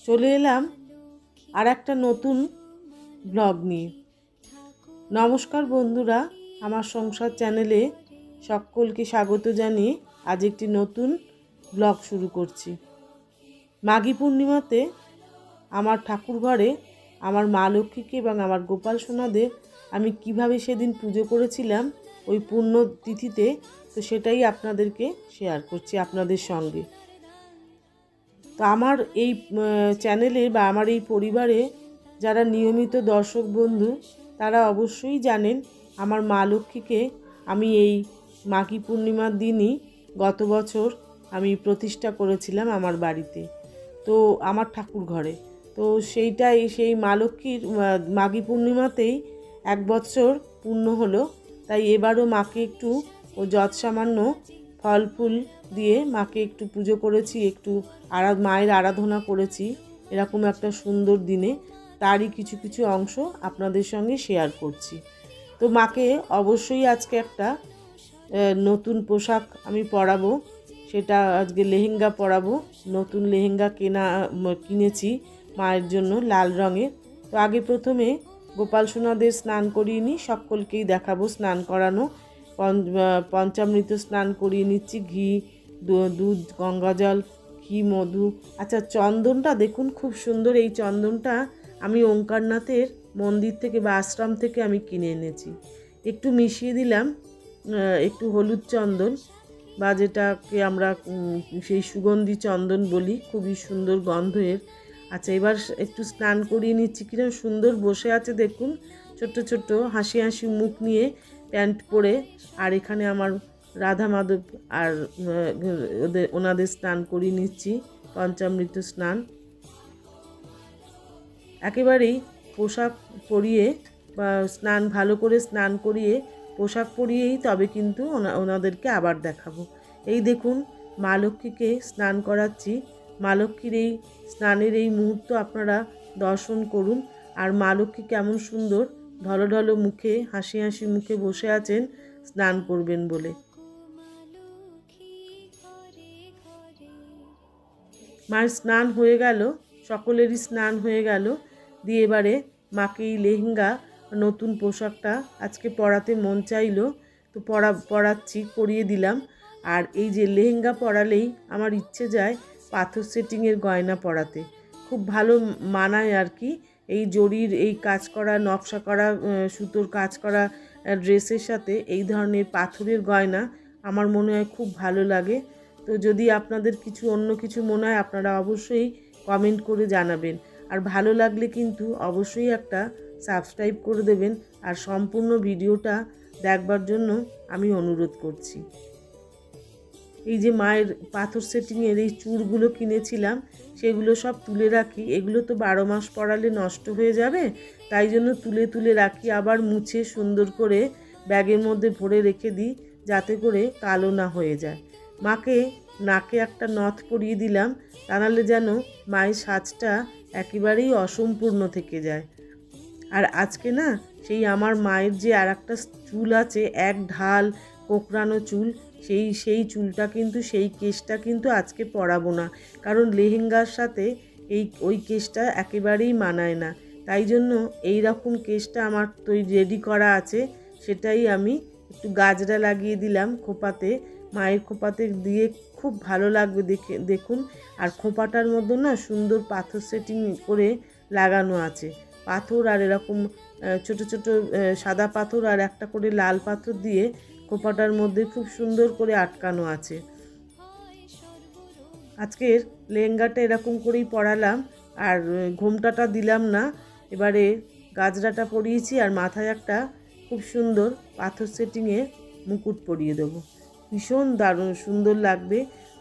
চলে এলাম আর একটা নতুন ব্লগ নিয়ে। নমস্কার বন্ধুরা, আমার সংসার চ্যানেলে সকলকে স্বাগত জানিয়ে আজ একটি নতুন ব্লগ শুরু করছি। মাঘী পূর্ণিমাতে আমার ঠাকুর ঘরে আমার মা লক্ষ্মীকে এবং আমার গোপাল সোনাদের আমি কীভাবে সেদিন পুজো করেছিলাম ওই পূর্ণ তিথিতে তো সেটাই আপনাদেরকে শেয়ার করছি আপনাদের সঙ্গে। তো আমার এই চ্যানেলে বা আমার এই পরিবারে যারা নিয়মিত দর্শক বন্ধু, তারা অবশ্যই জানেন আমার মা লক্ষ্মীকে আমি এই মাঘী পূর্ণিমার দিনই গত বছর আমি প্রতিষ্ঠা করেছিলাম আমার বাড়িতে। তো আমার ঠাকুর ঘরে। তো সেইটাই, সেই মা লক্ষ্মীর মাঘী পূর্ণিমাতেই এক বছর পূর্ণ হলো। তাই এবারও মাকে একটু ও যৎ সামান্য ফল ফুল দিয়ে মাকে একটু পুজো করেছি, একটু আরা মায়ের আরাধনা করেছি। এরকম একটা সুন্দর দিনে তারই কিছু কিছু অংশ আপনাদের সঙ্গে শেয়ার করছি। তো মাকে অবশ্যই আজকে একটা নতুন পোশাক আমি পরাবো। সেটা আজকে লেহেঙ্গা পরাবো। নতুন লেহেঙ্গা কেনা কিনেছি মায়ের জন্য লাল রঙের। তো আগে প্রথমে গোপাল সোনাদের স্নান করিয়ে নিই, সকলকেই দেখাবো স্নান করানো। পঞ্চামৃত স্নান করিয়ে নিচ্ছি, ঘি দুধ, গঙ্গা জল, ঘি, মধু। আচ্ছা চন্দনটা দেখুন, খুব সুন্দর। এই চন্দনটা আমি ওঙ্কারনাথের মন্দির থেকে বা আশ্রম থেকে আমি কিনে এনেছি। একটু মিশিয়ে দিলাম একটু হলুদ চন্দন বা যেটাকে আমরা সেই সুগন্ধি চন্দন বলি, খুবই সুন্দর গন্ধের। আচ্ছা এবার একটু স্নান করিয়ে নিচ্ছি। কিরম সুন্দর বসে আছে, দেখুন। ছোট্ট ছোট্ট হাসি হাসি, মুখ নিয়ে প্যান্ট পরে আর এখানে আমার রাধা মাধব আর ওদের, ওনাদের স্নান করিয়ে নিচ্ছি, পঞ্চামৃত স্নান। একেবারেই পোশাক পরিয়ে বা স্নান, ভালো করে স্নান করিয়ে পোশাক পরিয়েই তবে কিন্তু ওনাদেরকে আবার দেখাবো। এই দেখুন, মা লক্ষ্মীকে স্নান করাচ্ছি। মা লক্ষ্মীর এই স্নানের এই মুহূর্ত আপনারা দর্শন করুন। আর মা লক্ষ্মী কেমন সুন্দর ঢলো ঢলো মুখে, হাসি হাসি মুখে বসে আছেন, স্নান করবেন বলে। মার স্নান হয়ে গেল, সকলেরই স্নান হয়ে গেল। দিয়ে এবারে মাকে এই লেহেঙ্গা, নতুন পোশাকটা আজকে পরাতে মন চাইলো, তো পরা, পরাচ্ছি, পরিয়ে দিলাম। আর এই যে লেহেঙ্গা পরালেই আমার ইচ্ছে যায় পাথর সেটিংয়ের গয়না পরাতে। খুব ভালো মানায় আর কি। এই জরির, এই কাজ করা, নকশা করা সুতোর কাজ করা ড্রেসের সাথে এই ধরনের পাথরের গয়না আমার মনে হয় খুব ভালো লাগে। তো যদি আপনাদের কিছু অন্য কিছু মনে হয়, আপনারা অবশ্যই কমেন্ট করে জানাবেন। আর ভালো লাগলে কিন্তু অবশ্যই একটা সাবস্ক্রাইব করে দেবেন। আর সম্পূর্ণ ভিডিওটা দেখবার জন্য আমি অনুরোধ করছি। এই যে মায়ের পাথর সেটিংয়ের এই চূড়গুলো কিনেছিলাম, সেগুলো সব তুলে রাখি। এগুলো তো বারো মাস পড়ালে নষ্ট হয়ে যাবে, তাই জন্য তুলে তুলে রাখি, আবার মুছে সুন্দর করে ব্যাগের মধ্যে ভরে রেখে দিই, যাতে করে কালো না হয়ে যায়। মাকে নাকে একটা নথ পরিয়ে দিলাম, তা নাহলে যেন মায়ের সাজটা একেবারেই অসম্পূর্ণ থেকে যায়। আর আজকে না, সেই আমার মায়ের যে আর একটা চুল আছে, এক ঢাল কোকড়ানো চুল সেই সেই চুলটা কিন্তু, সেই কেসটা কিন্তু আজকে পরাবো না। কারণ লেহেঙ্গার সাথে এই, ওই কেসটা একেবারেই মানায় না। তাই জন্য এই রকম কেসটা আমার তৈরি রেডি করা আছে। সেটাই আমি একটু গাজরা লাগিয়ে দিলাম খোপাতে। মায়ের খোপাতে দিয়ে খুব ভালো লাগবে দেখে, দেখুন। আর খোপাটার মধ্যে না সুন্দর পাথর সেটিং করে লাগানো আছে। পাথর আর এরকম ছোট ছোট সাদা পাথর আর একটা করে লাল পাথর দিয়ে খোপাটার মধ্যে খুব সুন্দর করে আটকানো আছে। আজকের লেহেঙ্গাটা এরকম করেই পরালাম, আর ঘোমটাটা দিলাম না। এবারে গাজরাটা পরিয়েছি, আর মাথায় একটা খুব সুন্দর পাথর সেটিংয়ে মুকুট পরিয়ে দেবো। ভীষণ দারুণ, সুন্দর লাগবে।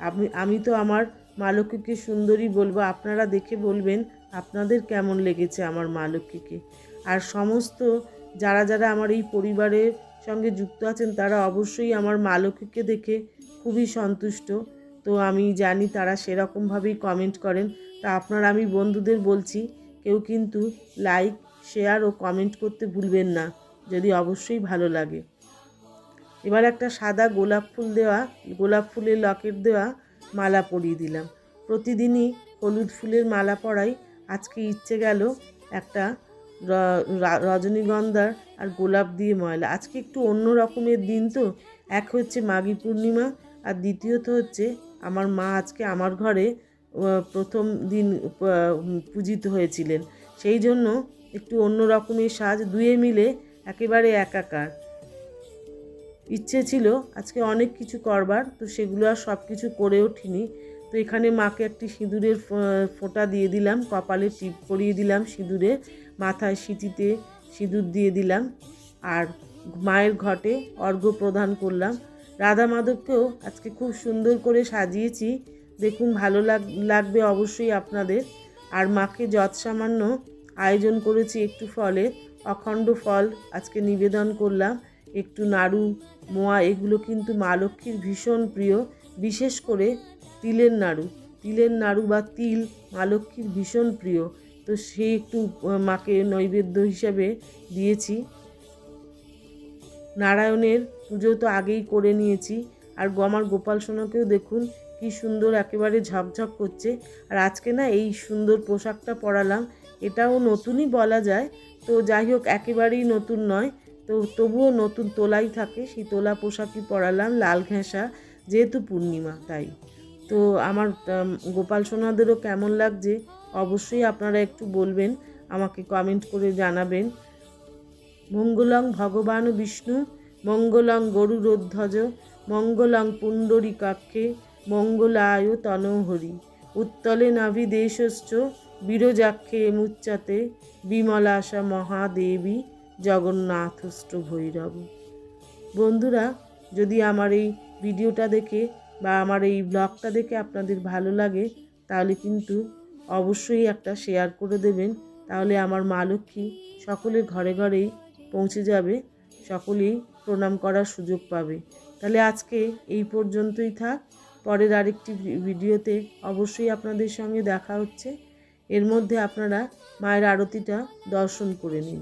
আমি আমি তো আমার মা লক্ষ্মীকে সুন্দরী বলব, আপনারা দেখে বলবেন আপনাদের কেমন লেগেছে আমার মা লক্ষ্মীকে। আর সমস্ত, যারা যারা আমার এই পরিবারের সঙ্গে যুক্ত আছেন তারা অবশ্যই আমার মা লক্ষ্মীকে দেখে খুবই সন্তুষ্ট। তো আমি জানি তারা সেরকমভাবেই কমেন্ট করেন। তা আপনারা আমি বন্ধুদের বলছি, কেউ কিন্তু লাইক শেয়ার ও কমেন্ট করতে ভুলবেন না, যদি অবশ্যই ভালো লাগে। এবার একটা সাদা গোলাপ ফুল দেওয়া, গোলাপ ফুলের লকেট দেওয়া মালা পরিয়ে দিলাম। প্রতিদিনই হলুদ ফুলের মালা পরাই আজকে ইচ্ছে গেল একটা রজনীগন্ধার আর গোলাপ দিয়ে ময়লা। আজকে একটু অন্য রকমের দিন তো। এক হচ্ছে মাঘী পূর্ণিমা আর দ্বিতীয়ত হচ্ছে আমার মা আজকে আমার ঘরে প্রথম দিন পূজিত হয়েছিলেন। সেই জন্য একটু অন্য রকমের সাজ দুয়ে মিলে একেবারে একাকার। ইচ্ছে ছিল আজকে অনেক কিছু করবার, তো সেগুলো আর সব কিছু করে ওঠিনি। তো এখানে মাকে একটি সিঁদুরের ফোঁটা দিয়ে দিলাম, কপালে টিপ পরিয়ে দিলাম সিঁদুরে, মাথায় সিঁথিতে সিঁদুর দিয়ে দিলাম আর মায়ের ঘটে অর্ঘ্য প্রদান করলাম। রাধা মাধবকেও আজকে খুব সুন্দর করে সাজিয়েছি, দেখুন ভালো লাগ, লাগবে অবশ্যই আপনাদের। আর মাকে যৎ সামান্য আয়োজন করেছি একটু ফলে, অখণ্ড ফল আজকে নিবেদন করলাম, একটু নাড়ু, মোয়া, এগুলো কিন্তু মা লক্ষ্মীর ভীষণ প্রিয়, বিশেষ করে তিলের নাড়ু। তিলের নাড়ু বা তিল মা লক্ষ্মীর ভীষণ প্রিয়। তো সেই একটু মাকে নৈবেদ্য হিসাবে দিয়েছি। নারায়ণের পুজো তো আগেই করে নিয়েছি। আর গো- আমার গোপাল সোনাকেও দেখুন, কি সুন্দর একেবারে ঝকঝক করছে। আর আজকে না এই সুন্দর পোশাকটা পরালাম। এটাও নতুনই বলা যায়। তো যাই হোক, একেবারেই নতুন নয়। তো তবুও নতুন তোলাই থাকে। সেই তোলা পোশাকই পরালাম, লাল ঘেঁষা, যেহেতু পূর্ণিমা, তাই। তো আমার গোপাল সোনাদেরও কেমন লাগছে অবশ্যই আপনারা একটু বলবেন, আমাকে কমেন্ট করে জানাবেন। মঙ্গলং ভগবান বিষ্ণু, মঙ্গলং গরুরোধ্বজ, মঙ্গলং পুণ্ডরীকাক্ষে, মঙ্গলায় তনহরি, উত্তলে নাভি দেশশ্চ, বীরজাক্ষে মুচ্চাতে বিমলাশা মহাদেবী জগন্নাথষ্ট ভৈরব। বন্ধুরা, যদি আমার এই ভিডিওটা দেখে বা আমার এই ব্লগটা দেখে আপনাদের ভালো লাগে, তাহলে কিন্তু অবশ্যই একটা শেয়ার করে দেবেন। তাহলে আমার মা লক্ষ্মী সকলের ঘরে ঘরেই পৌঁছে যাবে, সকলেই প্রণাম করার সুযোগ পাবে। তাহলে আজকে এই পর্যন্তই থাক। পরের আরেকটি ভিডিওতে অবশ্যই আপনাদের সঙ্গে দেখা হচ্ছে। এর মধ্যে আপনারা মায়ের আরতিটা দর্শন করে নিন।